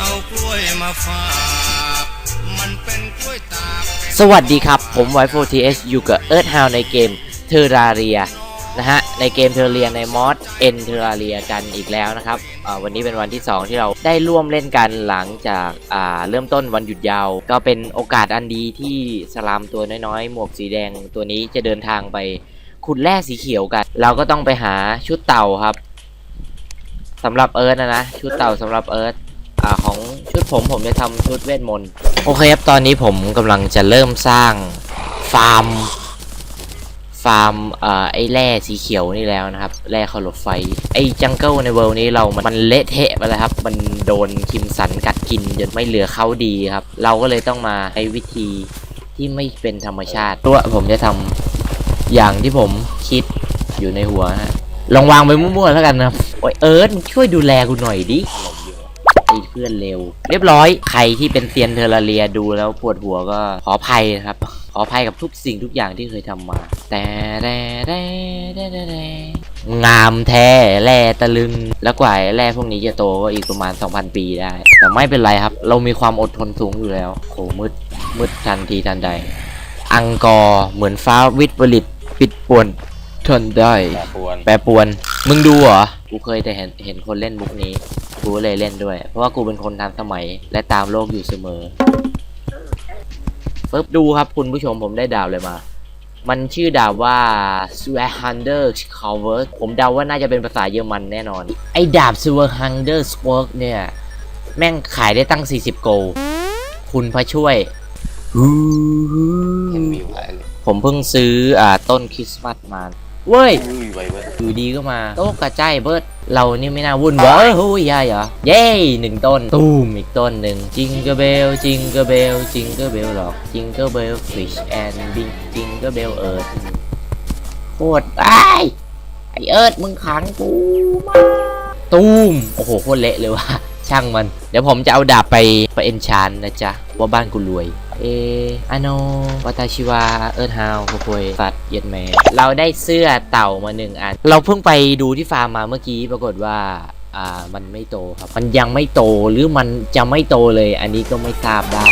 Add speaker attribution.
Speaker 1: เอากล้วยมาฝากมันเป็นกล้วยตาก
Speaker 2: สวัสดีครับ ผม y 4 t s อสอยู่กับ Earth Hound ในเกม Terraria นะฮะ ในเกม Terraria ในมอด N Terraria กันอีกแล้วนะครับวันนี้เป็นวันที่ 2 ที่เราได้ร่วมเล่นกันหลังจากาเริ่มต้นวันหยุดยาว ก็เป็นโอกาสอันดีที่สลามตัวน้อยๆ หมวกสีแดงตัวนี้จะเดินทางไปขุดแร่สีเขียวกัน เราก็ต้องไปหาชุดเต่าครับสำหรับเอิร์ธนะนะชุดเต่าสำหรับเอิร์ธาของชุดผมผมจะทำชุดเวทมนต์โอเคครับตอนนี้ผมกำลังจะเริ่มสร้างฟาร์มฟาร์มเอ่อไอ้แร่สีเขียวนี่แล้วนะครับแร่เขารถไฟ ไอ้จังเกิลในเวิลด์นี้เรามันเละเทะไปเลยครับ มันโดนคิมสันกัดกินจนไม่เหลือเขาดีครับ เราก็เลยต้องมาใช้วิธีที่ไม่เป็นธรรมชาติตัวผมจะทำอย่างที่ผมคิดอยู่ในหัวฮะลองวางไปมั่วๆแล้วกันนะโอ้ยเอิร์ธช่วยดูแลกูหน่อยดิ ไอ้เพื่อนเร็ว เรียบร้อย ใครที่เป็นเซียนเทอร์เรียดูแล้วปวดหัวก็ขออภัยนะครับ ขออภัยกับทุกสิ่งทุกอย่างที่เคยทำมา แต่แต่แต่แต่แต่แต่งามแท้แร่ตะลึง แล้วกว่าไอ้แร่พวกนี้จะโตก็อีกประมาณ 2,000 ปีได้ แต่ไม่เป็นไรครับ เรามีความอดทนสูงอยู่แล้วโหมืดมืดทันทีทันใด อังกอร์เหมือนฟ้าวิทย์ผลิตปิดป่วนทนได้
Speaker 3: แปรปรวน
Speaker 2: แปรปรวน มึงดูเหรอ กูเคยแต่เห็นเห็นคนเล่นมุกนี้ กูก็เลยเล่นด้วย เพราะว่ากูเป็นคนทันสมัยและตามโลกอยู่เสมอปึ๊บดูครับคุณผู้ชมผมได้ดาวเลยมา มันชื่อดาวว่า s w e r h a n d e r c o v e r ผมเดาว่าน่าจะเป็นภาษาเยอรมันแน่นอน ไอ้ดาบ s w e r h a n d e r s w o r k เนี่ย แม่งขายได้ตั้ง 40 โกลคุณพระช่วย
Speaker 3: เห็นวิวหลายเลย
Speaker 2: ผมเพิ่งซื้ออ่าต้นคริสต์มาสมา เว้ย
Speaker 3: อุ้ยไวเว้ย
Speaker 2: อยู่ดีก็มาโต๊ะกระจายเบิร์ดเรานี่ไม่น่าวุ่นวายเฮ้ยยายเหรอเย้หนึ่งต้นตูมอีกต้นหนึ่งจิงเกอร์เบลจิงเกอร์เบลจิงเกอร์เบลหรอกจิงเกอร์เบลฟิชแอนด์บิงจิงเกอร์เบลเอิร์ธโคตรไอ้ยไอเอิร์ธมึงขังกูมาตูมโอ้โหโคตรเละเลยว่ะ ช่างมัน เดี๋ยวผมจะเอาดาบไปไปเอนชานนะจ๊ะว่าบ้านกูรวย เออโนวาตาชิวา เอิร์ธฮาวโคโยสัตว์เย็ดแมเราได้เสื้อเต่ามาหนึ่งอัน เราเพิ่งไปดูที่ฟาร์มมาเมื่อกี้ปรากฏว่าอ่ามันไม่โตครับ มันยังไม่โตหรือมันจะไม่โตเลย อันนี้ก็ไม่ทราบได้